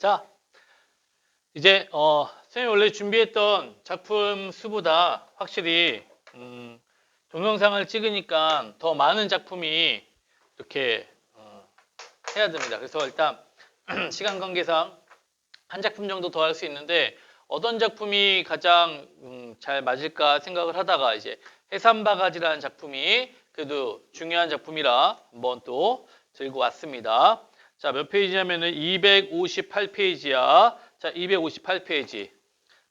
자, 이제 어, 선생님 원래 준비했던 작품 수보다 확실히 음, 동영상을 찍으니까 더 많은 작품이 이렇게 어, 해야 됩니다. 그래서 일단 시간 관계상 한 작품 정도 더 할 수 있는데 어떤 작품이 가장 음, 잘 맞을까 생각을 하다가 이제 해삼바가지라는 작품이 그래도 중요한 작품이라 한번 또 들고 왔습니다. 자, 몇 페이지냐면은 258페이지야. 자, 258페이지.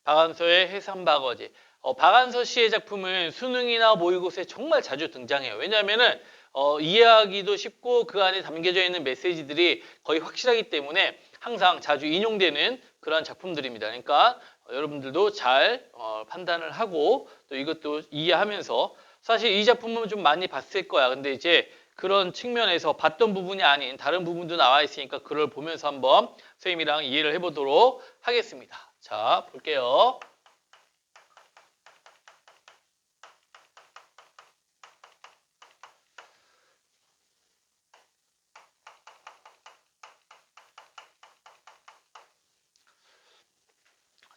박안서의 해삼바거지. 어, 박안서 씨의 작품은 수능이나 모의고사에 정말 자주 등장해요. 왜냐하면은 어, 이해하기도 쉽고 그 안에 담겨져 있는 메시지들이 거의 확실하기 때문에 항상 자주 인용되는 그런 작품들입니다. 그러니까 어, 여러분들도 잘 어, 판단을 하고 또 이것도 이해하면서 사실 이 작품은 좀 많이 봤을 거야. 근데 이제 그런 측면에서 봤던 부분이 아닌 다른 부분도 나와 있으니까 그걸 보면서 한번 선생님이랑 이해를 해보도록 하겠습니다. 자, 볼게요.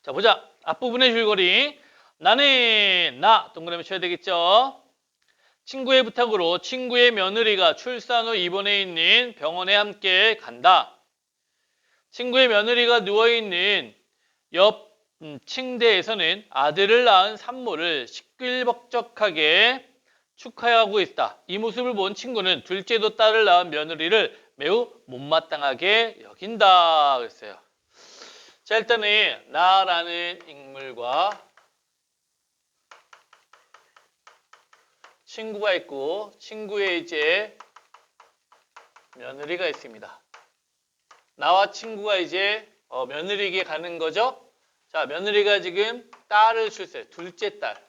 자, 보자. 앞부분의 줄거리. 나는 나 동그라미 쳐야 되겠죠? 친구의 부탁으로 친구의 며느리가 출산 후 입원해 있는 병원에 함께 간다. 친구의 며느리가 누워 있는 옆 음, 침대에서는 아들을 낳은 산모를 시끌벅적하게 축하하고 있다. 이 모습을 본 친구는 둘째도 딸을 낳은 며느리를 매우 못마땅하게 여긴다. 그랬어요. 자, 일단은 나라는 인물과 친구가 있고 친구의 이제 며느리가 있습니다. 나와 친구가 이제 어, 며느리에게 가는 거죠. 자, 며느리가 지금 딸을 출세, 둘째 딸.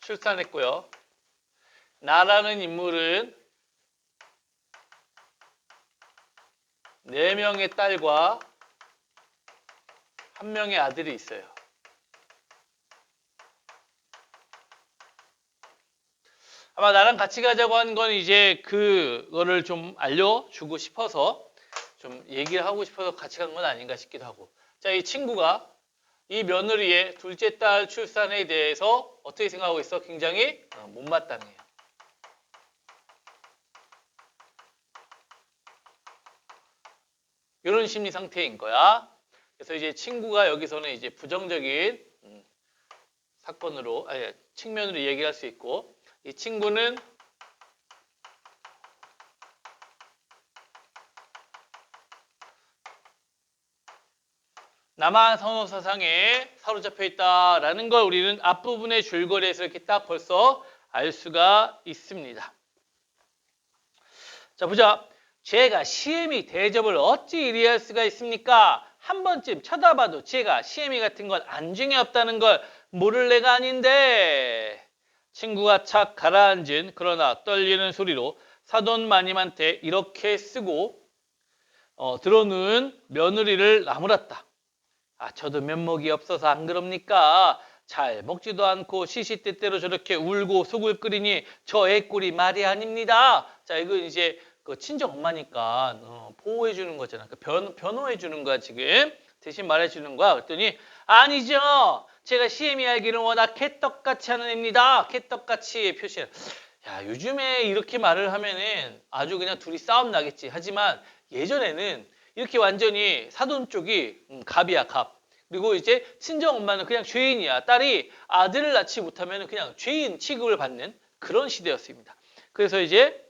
출산했고요. 나라는 인물은 네 명의 딸과 한 명의 아들이 있어요. 아마 나랑 같이 가자고 한 건 이제 그거를 좀 알려주고 싶어서 좀 얘기를 하고 싶어서 같이 간 건 아닌가 싶기도 하고. 자, 이 친구가 이 며느리의 둘째 딸 출산에 대해서 어떻게 생각하고 있어? 굉장히 어, 못마땅해요. 이런 심리 상태인 거야. 그래서 이제 친구가 여기서는 이제 부정적인 음, 사건으로 아니 측면으로 얘기할 수 있고 이 친구는 남한 선호 사상에 사로잡혀 있다라는 걸 우리는 앞부분의 줄거리에서 이렇게 딱 벌써 알 수가 있습니다. 자 보자. 제가 시애미 대접을 어찌 이리 할 수가 있습니까? 한 번쯤 쳐다봐도 제가 시애미 같은 건 안중에 없다는 걸 모를 내가 아닌데 친구가 착 가라앉은 그러나 떨리는 소리로 사돈 마님한테 이렇게 쓰고 어, 들어놓은 며느리를 나무랐다. 아 저도 면목이 없어서 안 그럽니까? 잘 먹지도 않고 시시때때로 저렇게 울고 속을 끓이니 저애 꼴이 말이 아닙니다. 자 이건 이제 그 친정 엄마니까 어, 보호해 주는 거잖아. 그 변, 변호해 주는 거야 지금. 대신 말해 주는 거야. 그랬더니 아니죠. 제가 CM이 알기는 워낙 개떡같이 하는 애입니다. 개떡같이 표시해. 야 요즘에 이렇게 말을 하면은 아주 그냥 둘이 싸움 나겠지. 하지만 예전에는 이렇게 완전히 사돈 쪽이 음, 갑이야 갑. 그리고 이제 친정 엄마는 그냥 죄인이야. 딸이 아들을 낳지 못하면 그냥 죄인 취급을 받는 그런 시대였습니다. 그래서 이제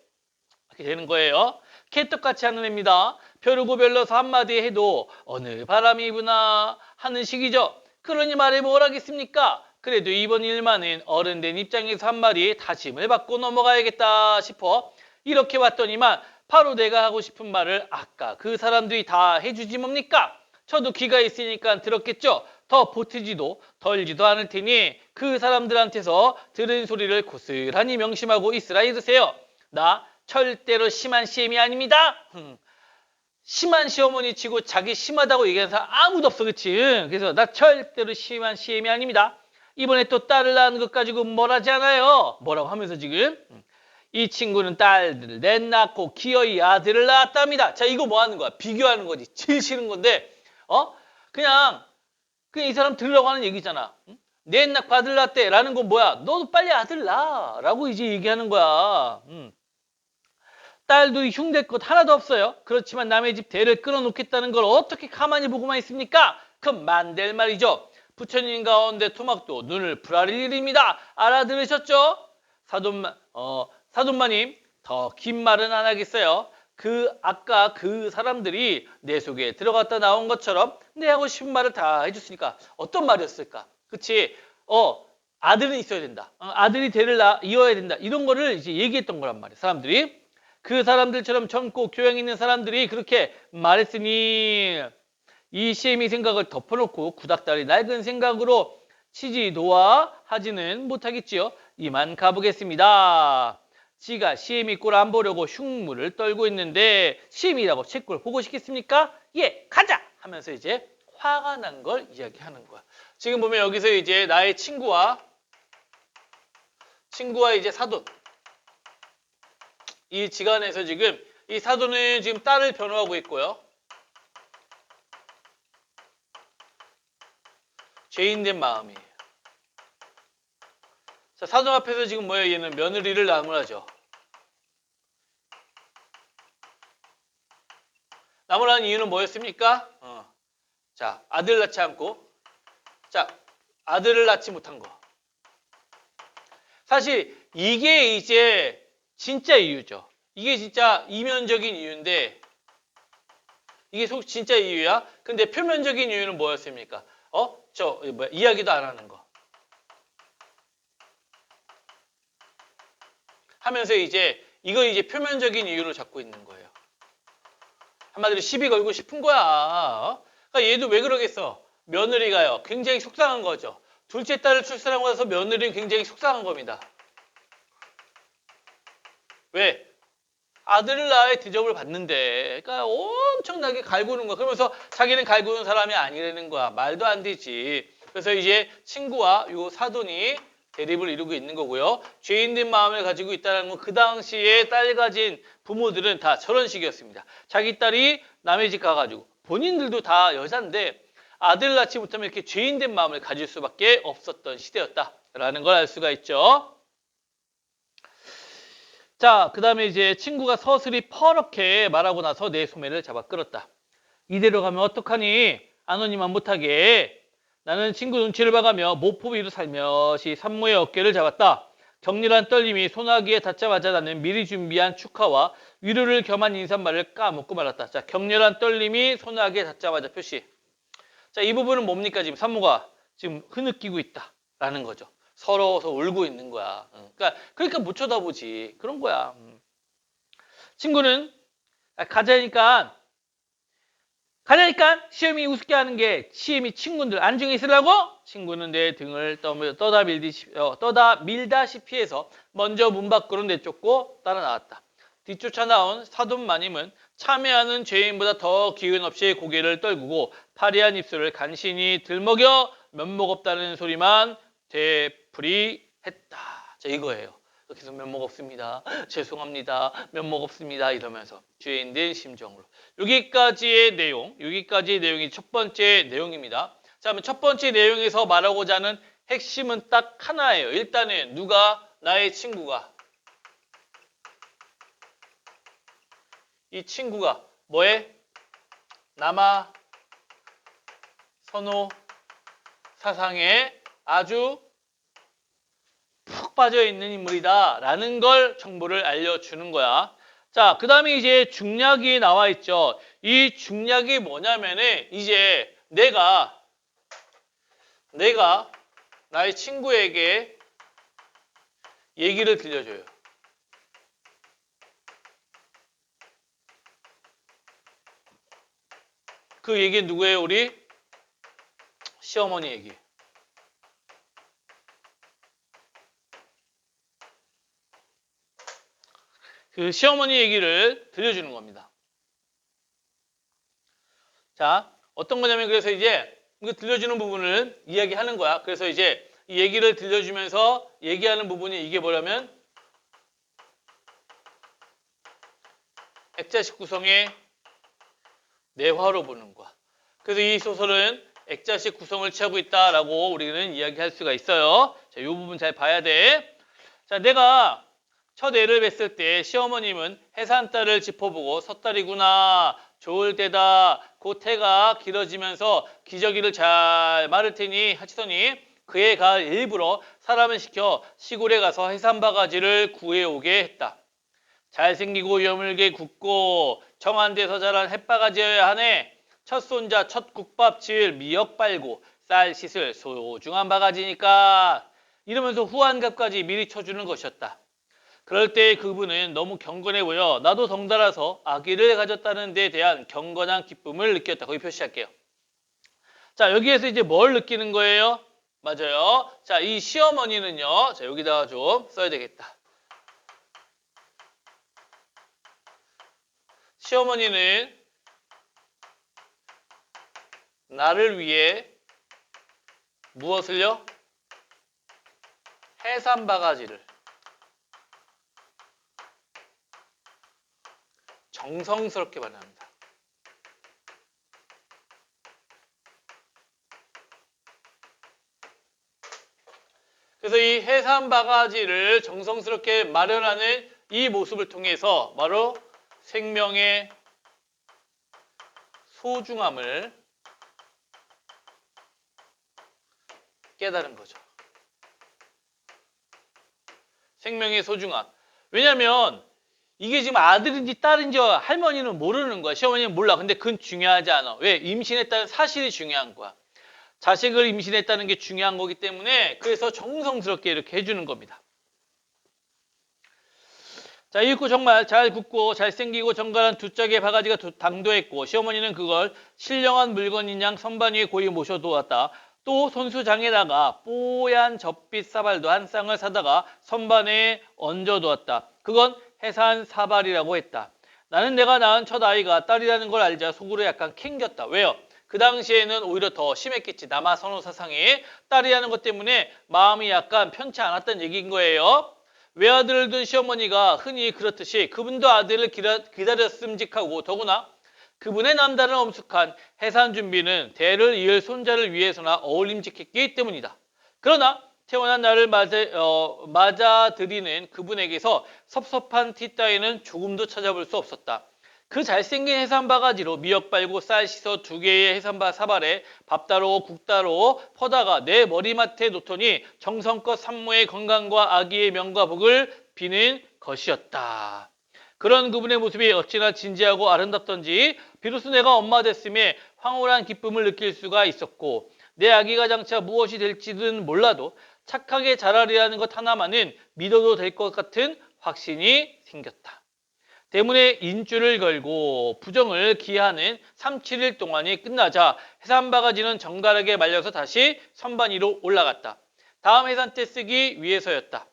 이렇게 되는 거예요. 개떡같이 하는 애입니다. 벼르고 별러서 한마디 해도 어느 바람이 부나 하는 식이죠. 그러니 말해 뭘 하겠습니까? 그래도 이번 일만은 어른 된 입장에서 한마디 다짐을 받고 넘어가야겠다 싶어 이렇게 왔더니만 바로 내가 하고 싶은 말을 아까 그 사람들이 다 해주지 뭡니까? 저도 귀가 있으니까 들었겠죠? 더 보트지도 덜지도 않을 테니 그 사람들한테서 들은 소리를 고스란히 명심하고 있으라 이러세요. 나 절대로 심한 시엠이 아닙니다. 심한 시어머니 치고 자기 심하다고 사람 아무도 없어 그치? 그래서 나 절대로 심한 시엠이 아닙니다. 이번에 또 딸을 낳은 것 가지고 뭘 하지 않아요. 뭐라고 하면서 지금 이 친구는 딸들을 넷 낳고 기어이 아들을 낳았답니다. 자, 이거 뭐 하는 거야? 비교하는 거지. 제일 싫은 건데, 어? 그냥, 그냥 이 사람 들으라고 하는 얘기잖아. 응? 넷 낳고 아들 낳았대. 라는 건 뭐야? 너도 빨리 아들 낳아. 라고 이제 얘기하는 거야. 음. 딸도 흉될 것 하나도 없어요. 그렇지만 남의 집 대를 끌어놓겠다는 걸 어떻게 가만히 보고만 있습니까? 그럼 만될 말이죠. 부처님 가운데 토막도 눈을 부라릴 일입니다. 알아들으셨죠? 사돈마, 어, 사돈마님, 더 긴 말은 안 하겠어요. 그, 아까 그 사람들이 내 속에 들어갔다 나온 것처럼 내 하고 싶은 말을 다 해줬으니까 어떤 말이었을까? 그치? 어, 아들은 있어야 된다. 어, 아들이 대를 나, 이어야 된다. 이런 거를 이제 얘기했던 거란 말이에요. 사람들이. 그 사람들처럼 젊고 교양 있는 사람들이 그렇게 말했으니 이 시엠이 생각을 덮어놓고 구닥다리 낡은 생각으로 치지도와 하지는 못하겠지요. 이만 가보겠습니다. 지가 시엠이 꼴 안 보려고 흉물을 떨고 있는데 시엠이라고 제꼴 보고 싶겠습니까? 예, 가자! 하면서 이제 화가 난 걸 이야기하는 거야. 지금 보면 여기서 이제 나의 친구와 친구와 이제 사돈 이 지간에서 지금 이 사돈은 지금 딸을 변호하고 있고요. 죄인된 마음이에요. 자, 사돈 앞에서 지금 뭐예요? 얘는 며느리를 나무라죠. 나무라는 이유는 뭐였습니까? 어. 자, 아들 낳지 않고, 자, 아들을 낳지 못한 거. 사실 이게 이제 진짜 이유죠. 이게 진짜 이면적인 이유인데, 이게 속 진짜 이유야? 근데 표면적인 이유는 뭐였습니까? 어? 저, 뭐야, 이야기도 안 하는 거. 하면서 이제 이거 이제 표면적인 이유로 잡고 있는 거예요. 한마디로 시비 걸고 싶은 거야. 어? 그러니까 얘도 왜 그러겠어? 며느리가요. 굉장히 속상한 거죠. 둘째 딸을 출산하고 나서 며느리는 굉장히 속상한 겁니다. 왜? 아들을 낳아야 대접을 받는데, 그러니까 엄청나게 갈구는 거야. 그러면서 자기는 갈구는 사람이 아니라는 거야. 말도 안 되지. 그래서 이제 친구와 요 사돈이 대립을 이루고 있는 거고요. 죄인된 마음을 가지고 있다는 건 그 당시에 딸 가진 부모들은 다 저런 식이었습니다. 자기 딸이 남의 집 가가지고 본인들도 다 여잔데 아들을 낳지 못하면 이렇게 죄인된 마음을 가질 수밖에 없었던 시대였다라는 걸 알 수가 있죠. 자, 그 다음에 이제 친구가 서슬이 퍼렇게 말하고 나서 내 소매를 잡아 끌었다. 이대로 가면 어떡하니? 안오니만 못하게. 나는 친구 눈치를 봐가며 모포 위로 살며시 산모의 어깨를 잡았다. 격렬한 떨림이 소나기에 닿자마자 나는 미리 준비한 축하와 위로를 겸한 인사말을 까먹고 말았다. 자, 격렬한 떨림이 소나기에 닿자마자 표시. 자, 이 부분은 뭡니까? 지금 산모가 지금 흐느끼고 있다라는 거죠. 서러워서 울고 있는 거야. 응. 그러니까, 그러니까 못 쳐다보지. 그런 거야. 음. 친구는 아, 가자니까 가자니까 시험이 우습게 하는 게 시험이 친구들 안중에 있으려고 친구는 내 등을 떠- 떠다 어, 밀다시피 해서 먼저 문 밖으로 내쫓고 따라 나왔다. 뒤쫓아 나온 사돈 마님은 참여하는 죄인보다 더 기운 없이 고개를 떨구고 파리한 입술을 간신히 들먹여 면목 없다는 소리만 되풀이 했다. 자 이거예요. 계속 면목 없습니다. 죄송합니다. 면목 없습니다. 이러면서 죄인 된 심정으로. 여기까지의 내용, 여기까지의 내용이 첫 번째 내용입니다. 자, 그러면 첫 번째 내용에서 말하고자 하는 핵심은 딱 하나예요. 일단은 누가 나의 친구가 이 친구가 뭐에 남아 선호 사상에 아주 푹 빠져 있는 인물이다 라는 걸 정보를 알려주는 거야. 자, 그 다음에 이제 중략이 나와 있죠. 이 중략이 뭐냐면은 이제 내가 내가 나의 친구에게 얘기를 들려줘요. 그 얘기 누구예요? 우리 시어머니 얘기. 그 시어머니 얘기를 들려주는 겁니다. 자, 어떤 거냐면 그래서 이제 이거 들려주는 부분을 이야기하는 거야. 그래서 이제 이 얘기를 들려주면서 얘기하는 부분이 이게 뭐냐면 액자식 구성의 내화로 보는 거야. 그래서 이 소설은 액자식 구성을 취하고 있다라고 우리는 이야기할 수가 있어요. 자, 이 부분 잘 봐야 돼. 자, 내가 첫 애를 뵀을 때 시어머님은 해산달을 짚어보고 섣달이구나 좋을 때다 곧 해가 길어지면서 기저귀를 잘 마를 테니 하시더니 그의 가 일부러 사람을 시켜 시골에 가서 해산 바가지를 구해오게 했다. 잘생기고 여물게 굽고 정한 데서 자란 햇바가지여야 하네. 첫 손자 첫 국밥 칠 미역 빨고 쌀 씻을 소중한 바가지니까 이러면서 후한갑까지 미리 쳐주는 것이었다. 그럴 때 그분은 너무 경건해 보여 나도 덩달아서 아기를 가졌다는 데 대한 경건한 기쁨을 느꼈다. 거기 표시할게요. 자 여기에서 이제 뭘 느끼는 거예요? 맞아요. 자 이 시어머니는요. 자 여기다가 좀 써야 되겠다. 시어머니는 나를 위해 무엇을요? 해산 바가지를 정성스럽게 반합니다. 그래서 이 해산 바가지를 정성스럽게 마련하는 이 모습을 통해서 바로 생명의 소중함을 깨달은 거죠. 생명의 소중함. 왜냐하면 이게 지금 아들인지 딸인지 할머니는 모르는 거야. 시어머니는 몰라. 근데 그건 중요하지 않아. 왜? 임신했다는 사실이 중요한 거야. 자식을 임신했다는 게 중요한 거기 때문에 그래서 정성스럽게 이렇게 해주는 겁니다. 자, 읽고 정말 잘 굽고 잘생기고 정갈한 두 짝의 바가지가 두- 당도했고 시어머니는 그걸 신령한 물건인 양 선반 위에 고이 모셔두었다. 또 손수장에다가 뽀얀 젖빛 사발도 한 쌍을 사다가 선반에 얹어두었다. 그건 해산 사발이라고 했다. 나는 내가 낳은 첫 아이가 딸이라는 걸 알자 속으로 약간 캥겼다. 왜요? 그 당시에는 오히려 더 심했겠지. 남아 선호 사상이 딸이라는 것 때문에 마음이 약간 편치 않았던 얘기인 거예요. 외아들을 둔 시어머니가 흔히 그렇듯이 그분도 아들을 기다, 기다렸음직하고 더구나 그분의 남다른 엄숙한 해산 준비는 대를 이을 손자를 위해서나 어울림직했기 때문이다. 그러나 태어난 나를 맞아, 어, 맞아들이는 그분에게서 섭섭한 티 따위는 조금도 찾아볼 수 없었다. 그 잘생긴 해산 바가지로 미역 빨고 쌀 씻어 두 개의 해산바 사발에 밥 따로 국 따로 퍼다가 내 머리맡에 놓더니 정성껏 산모의 건강과 아기의 명과 복을 비는 것이었다. 그런 그분의 모습이 어찌나 진지하고 아름답던지 비로소 내가 엄마 됐음에 황홀한 기쁨을 느낄 수가 있었고 내 아기가 장차 무엇이 될지는 몰라도 착하게 자라리라는 것 하나만은 믿어도 될 것 같은 확신이 생겼다. 때문에 인주를 걸고 부정을 기하는 3, 7일 동안이 끝나자 해산 바가지는 정갈하게 말려서 다시 선반 위로 올라갔다. 다음 해산 때 쓰기 위해서였다.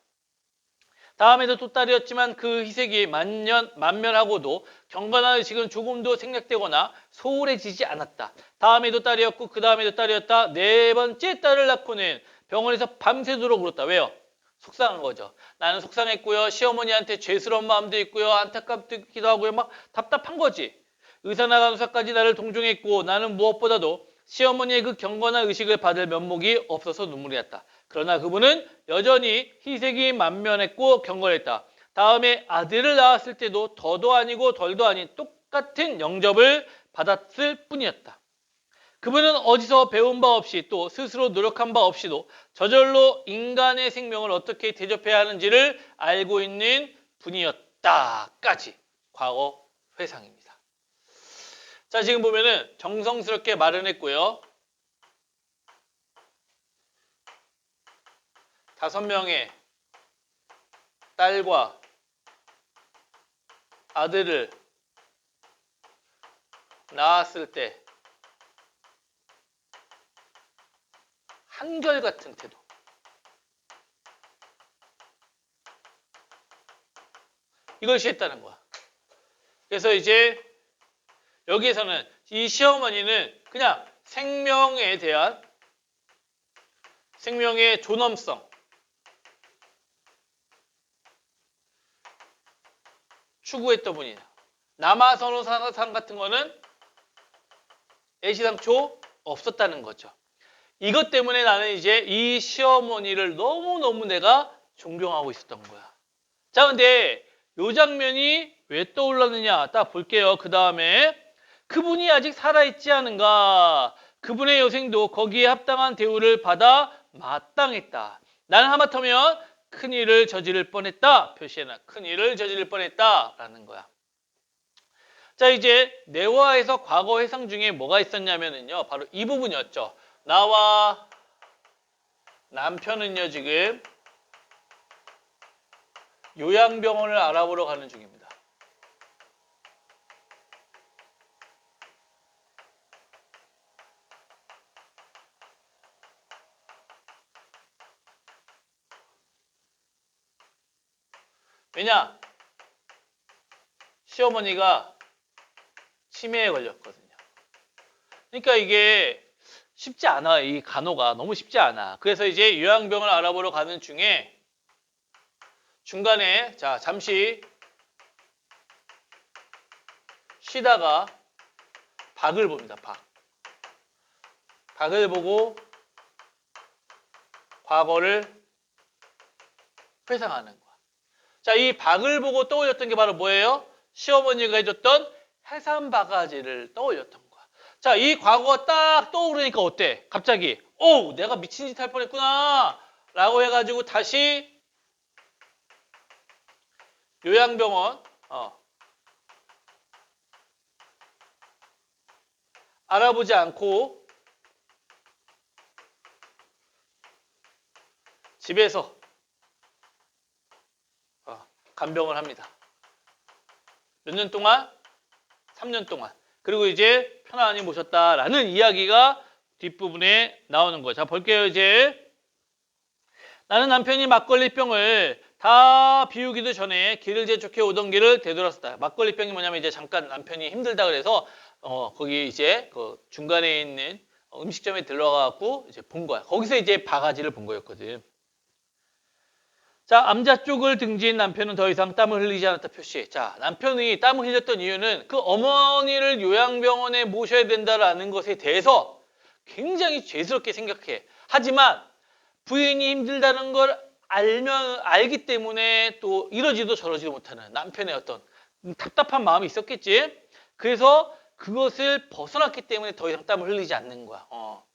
다음에도 또 딸이었지만 그 희색이 만년, 만면하고도 경건한 의식은 조금도 생략되거나 소홀해지지 않았다. 다음에도 딸이었고 그 다음에도 딸이었다. 네 번째 딸을 낳고는 병원에서 밤새도록 울었다. 왜요? 속상한 거죠. 나는 속상했고요. 시어머니한테 죄스러운 마음도 있고요. 안타깝기도 하고요. 막 답답한 거지. 의사나 간호사까지 나를 동정했고 나는 무엇보다도 시어머니의 그 경건한 의식을 받을 면목이 없어서 눈물이 났다. 그러나 그분은 여전히 희색이 만면했고 경건했다. 다음에 아들을 낳았을 때도 더도 아니고 덜도 아닌 똑같은 영접을 받았을 뿐이었다. 그분은 어디서 배운 바 없이 또 스스로 노력한 바 없이도 저절로 인간의 생명을 어떻게 대접해야 하는지를 알고 있는 분이었다까지 과거 회상입니다. 자 지금 보면은 정성스럽게 마련했고요. 다섯 명의 딸과 아들을 낳았을 때 한결같은 태도. 이것이 했다는 거야. 그래서 이제 여기에서는 이 시어머니는 그냥 생명에 대한 생명의 존엄성, 추구했던 분이다. 남아선호상 같은 거는 애시당초 없었다는 거죠. 이것 때문에 나는 이제 이 시어머니를 너무너무 내가 존경하고 있었던 거야. 자, 근데 요 장면이 왜 떠올랐느냐? 딱 볼게요. 그 다음에 그분이 아직 살아있지 않은가? 그분의 여생도 거기에 합당한 대우를 받아 마땅했다. 나는 하마터면 큰 일을 저지를 뻔했다. 표시해놔. 큰 일을 저지를 뻔했다. 라는 거야. 자, 이제 내화에서 과거 회상 중에 뭐가 있었냐면은요. 바로 이 부분이었죠. 나와 남편은요, 지금 요양병원을 알아보러 가는 중입니다. 왜냐? 시어머니가 치매에 걸렸거든요. 그러니까 이게 쉽지 않아. 이 간호가 너무 쉽지 않아. 그래서 이제 요양병을 알아보러 가는 중에 중간에 자 잠시 쉬다가 박을 봅니다. 박. 박을 보고 과거를 회상하는 거야. 자, 이 박을 보고 떠올렸던 게 바로 뭐예요? 시어머니가 해줬던 해산 바가지를 떠올렸던 거야. 자, 이 과거가 딱 떠오르니까 어때? 갑자기, 오, 내가 미친 짓 할 뻔했구나. 라고 해가지고 다시 요양병원, 어, 알아보지 않고 집에서 어, 간병을 합니다. 몇 년 동안? 3년 동안. 그리고 이제 편안히 모셨다라는 이야기가 뒷부분에 나오는 거예요. 자, 볼게요, 이제. 나는 남편이 막걸리병을 다 비우기도 전에 길을 재촉해 오던 길을 되돌았다. 막걸리병이 뭐냐면 이제 잠깐 남편이 힘들다 그래서 어, 거기 이제 그 중간에 있는 음식점에 들어가갖고 이제 본 거야. 거기서 이제 바가지를 본 거였거든. 자, 암자 쪽을 등진 남편은 더 이상 땀을 흘리지 않았다 표시. 자, 남편이 땀을 흘렸던 이유는 그 어머니를 요양병원에 모셔야 된다라는 것에 대해서 굉장히 죄스럽게 생각해. 하지만 부인이 힘들다는 걸 알면 알기 때문에 또 이러지도 저러지도 못하는 남편의 어떤 답답한 마음이 있었겠지. 그래서 그것을 벗어났기 때문에 더 이상 땀을 흘리지 않는 거야. 어.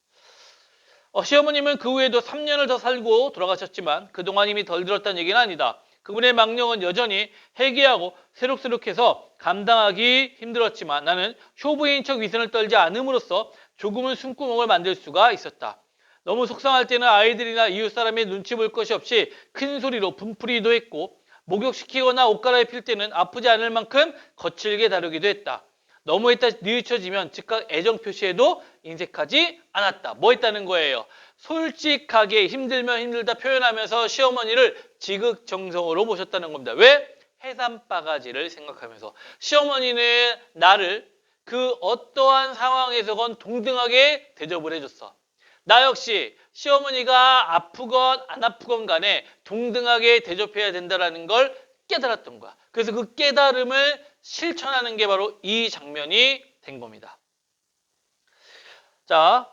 어, 시어머님은 그 후에도 3년을 더 살고 돌아가셨지만 그동안 힘이 덜 들었다는 얘기는 아니다. 그분의 망령은 여전히 해괴하고 새록새록해서 감당하기 힘들었지만 나는 효부인 척 위선을 떨지 않음으로써 조금은 숨구멍을 만들 수가 있었다. 너무 속상할 때는 아이들이나 이웃 사람의 눈치 볼 것이 없이 큰 소리로 분풀이도 했고 목욕시키거나 옷 갈아입힐 때는 아프지 않을 만큼 거칠게 다루기도 했다. 너무했다 뉘우쳐지면 즉각 애정 표시에도 인색하지 않았다. 뭐 했다는 거예요? 솔직하게 힘들면 힘들다 표현하면서 시어머니를 지극정성으로 모셨다는 겁니다. 왜? 해산 바가지를 생각하면서 시어머니는 나를 그 어떠한 상황에서건 동등하게 대접을 해줬어. 나 역시 시어머니가 아프건 안 아프건 간에 동등하게 대접해야 된다는 걸 깨달았던 거야. 그래서 그 깨달음을 실천하는 게 바로 이 장면이 된 겁니다. 자,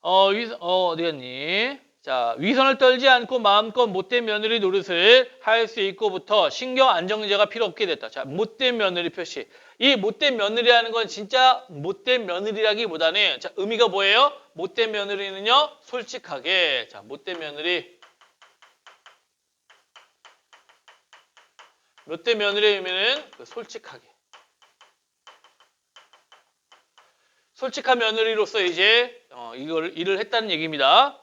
어, 위, 어, 어디 갔니? 자, 위선을 떨지 않고 마음껏 못된 며느리 노릇을 할 수 있고부터 신경 안정제가 필요 없게 됐다. 자, 못된 며느리 표시. 이 못된 며느리라는 건 진짜 못된 며느리라기보다는 자, 의미가 뭐예요? 못된 며느리는요, 솔직하게. 자, 못된 며느리. 못된 며느리의 의미는 그 솔직하게. 솔직한 며느리로서 이제 어, 이걸 일을 했다는 얘기입니다.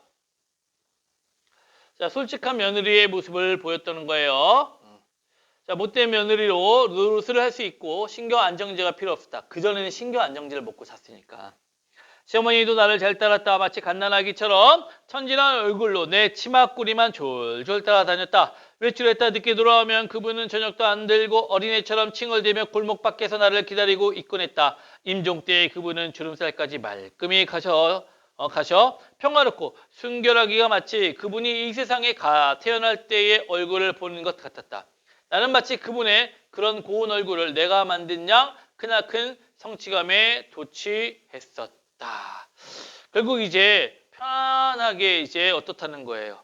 자, 솔직한 며느리의 모습을 보였다는 거예요. 자, 못된 며느리로 노릇을 할 수 있고 신경 안정제가 필요 없었다. 그전에는 신경 안정제를 먹고 잤으니까. 시어머니도 나를 잘 따랐다. 마치 갓난아기처럼 천진한 얼굴로 내 치마꾸리만 졸졸 따라다녔다. 외출했다 늦게 돌아오면 그분은 저녁도 안 들고 어린애처럼 칭얼대며 골목 밖에서 나를 기다리고 있곤 했다. 임종 때 그분은 주름살까지 말끔히 가셔 어, 가셔 평화롭고 순결하기가 마치 그분이 이 세상에 가 태어날 때의 얼굴을 보는 것 같았다. 나는 마치 그분의 그런 고운 얼굴을 내가 만든 양 크나큰 성취감에 도취했었다. 결국 이제 편하게 이제 어떻다는 거예요.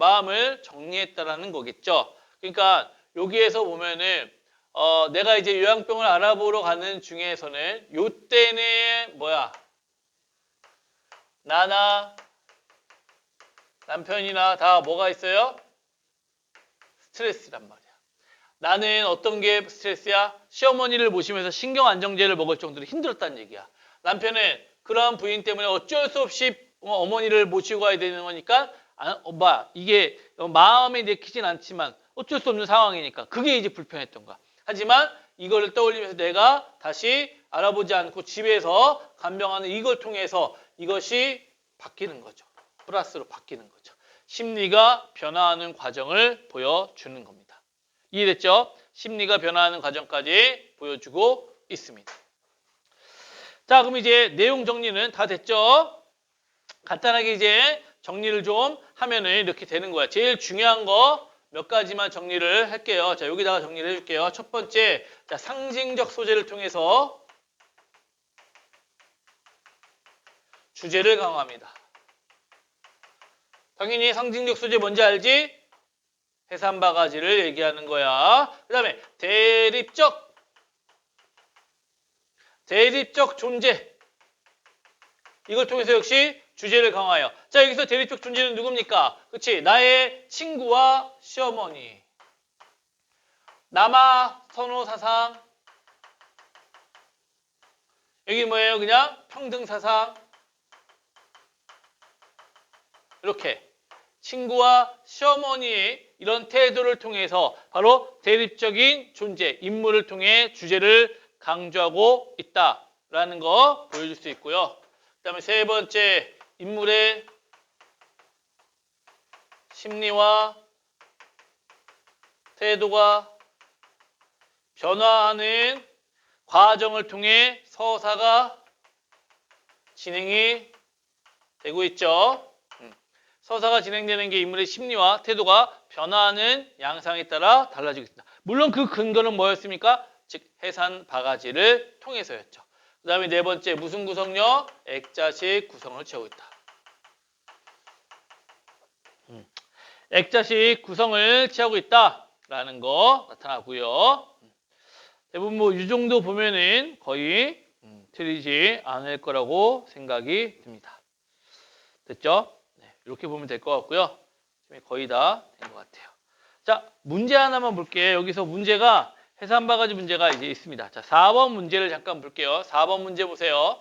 음, 마음을 정리했다라는 거겠죠. 그러니까 여기에서 보면은 어, 내가 이제 요양병을 알아보러 가는 중에서는 요 때는 뭐야 나나 남편이나 다 뭐가 있어요? 스트레스란 말이야. 나는 어떤 게 스트레스야? 시어머니를 모시면서 신경 안정제를 먹을 정도로 힘들었다는 얘기야. 남편은 그러한 부인 때문에 어쩔 수 없이 어, 어머니를 모시고 가야 되는 거니까 아, 엄마 이게 마음에 내키진 않지만 어쩔 수 없는 상황이니까 그게 이제 불편했던 거야. 하지만 이거를 떠올리면서 내가 다시 알아보지 않고 집에서 간병하는 이걸 통해서 이것이 바뀌는 거죠. 플러스로 바뀌는 거죠. 심리가 변화하는 과정을 보여주는 겁니다. 이해됐죠? 심리가 변화하는 과정까지 보여주고 있습니다. 자, 그럼 이제 내용 정리는 다 됐죠? 간단하게 이제 정리를 좀 하면은 이렇게 되는 거야. 제일 중요한 거 몇 가지만 정리를 할게요. 자, 여기다가 정리를 해줄게요. 첫 번째, 자, 상징적 소재를 통해서 주제를 강화합니다. 당연히 상징적 소재 뭔지 알지? 해산 바가지를 얘기하는 거야. 그 다음에 대립적 대립적 존재 이걸 통해서 역시 주제를 강화해요. 자 여기서 대립적 존재는 누굽니까? 그치 나의 친구와 시어머니 남아 선호 사상 여기 뭐예요? 그냥 평등 사상 이렇게 친구와 시어머니의 이런 태도를 통해서 바로 대립적인 존재, 인물을 통해 주제를 강조하고 있다라는 거 보여줄 수 있고요. 그 다음에 세 번째, 인물의 심리와 태도가 변화하는 과정을 통해 서사가 진행이 되고 있죠. 서사가 진행되는 게 인물의 심리와 태도가 변화하는 양상에 따라 달라지고 있습니다. 물론 그 근거는 뭐였습니까? 즉 해산 바가지를 통해서였죠. 그 다음에 네 번째 무슨 구성요? 액자식 구성을 채우고 있다. 액자식 구성을 취하고 있다라는 거 나타나고요. 대부분 뭐이 정도 보면은 거의 음, 틀리지 않을 거라고 생각이 듭니다. 됐죠? 이렇게 보면 될 것 같고요. 거의 다 된 것 같아요. 자, 문제 하나만 볼게요. 여기서 문제가 해산 바가지 문제가 이제 있습니다. 자, 4번 문제를 잠깐 볼게요. 4번 문제 보세요.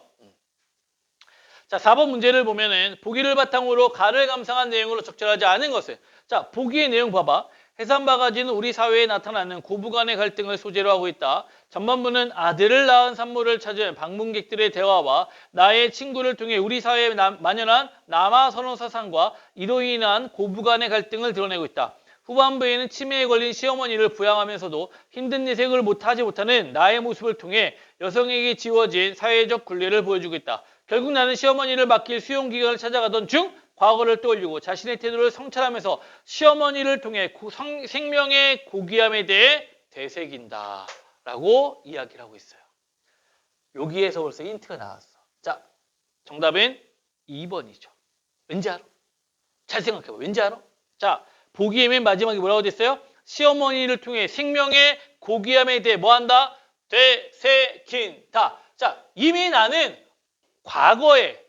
음. 자, 4번 문제를 보면은 보기를 바탕으로 가를 감상한 내용으로 적절하지 않은 것을 자, 보기의 내용 봐봐. 해산 바가지는 우리 사회에 나타나는 고부간의 갈등을 소재로 하고 있다. 전반부는 아들을 낳은 산모를 찾은 방문객들의 대화와 나의 친구를 통해 우리 사회에 만연한 남아 선호 사상과 이로 인한 고부간의 갈등을 드러내고 있다. 후반부에는 치매에 걸린 시어머니를 부양하면서도 힘든 내색을 못하지 못하는 나의 모습을 통해 여성에게 지워진 사회적 굴레를 보여주고 있다. 결국 나는 시어머니를 맡길 수용기관을 찾아가던 중 과거를 떠올리고 자신의 태도를 성찰하면서 시어머니를 통해 고, 성, 생명의 고귀함에 대해 되새긴다. 라고 이야기를 하고 있어요. 여기에서 벌써 힌트가 나왔어. 자, 정답은 2번이죠. 왠지 알아? 잘 생각해봐. 왠지 알아? 자, 보기에 맨 마지막에 뭐라고 됐어요? 시어머니를 통해 생명의 고귀함에 대해 뭐 한다? 되새긴다. 자, 이미 나는 과거에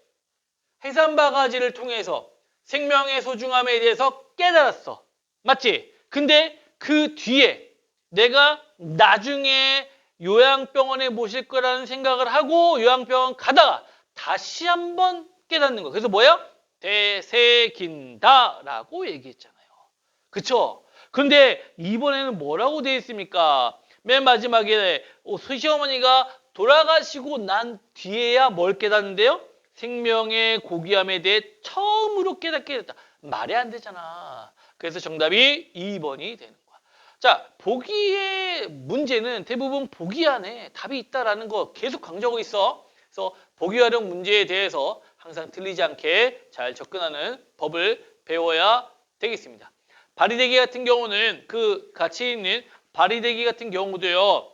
해산 바가지를 통해서 생명의 소중함에 대해서 깨달았어. 맞지? 근데 그 뒤에 내가 나중에 요양병원에 모실 거라는 생각을 하고 요양병원 가다가 다시 한번 깨닫는 거. 그래서 뭐예요? 되새긴다라고 얘기했잖아요. 그쵸? 근데 이번에는 뭐라고 되어 있습니까? 맨 마지막에 수시어머니가 돌아가시고 난 뒤에야 뭘 깨닫는데요? 생명의 고귀함에 대해 처음으로 깨닫게 됐다. 말이 안 되잖아. 그래서 정답이 2번이 되는 거야. 자, 보기의 문제는 대부분 보기 안에 답이 있다라는 거 계속 강조하고 있어. 그래서 보기 활용 문제에 대해서 항상 틀리지 않게 잘 접근하는 법을 배워야 되겠습니다. 발휘대기 같은 경우는 그 같이 있는 발휘대기 같은 경우도요.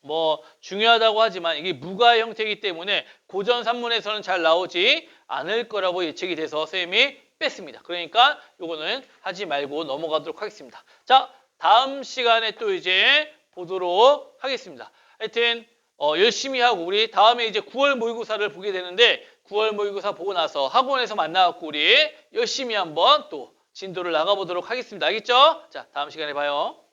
뭐 중요하다고 하지만 이게 무가 형태이기 때문에 고전 산문에서는 잘 나오지 않을 거라고 예측이 돼서 선생님이 뺐습니다. 그러니까 요거는 하지 말고 넘어가도록 하겠습니다. 자, 다음 시간에 또 이제 보도록 하겠습니다. 하여튼 어, 열심히 하고 우리 다음에 이제 9월 모의고사를 보게 되는데 9월 모의고사 보고 나서 학원에서 만나갖고 우리 열심히 한번 또 진도를 나가보도록 하겠습니다. 알겠죠? 자, 다음 시간에 봐요.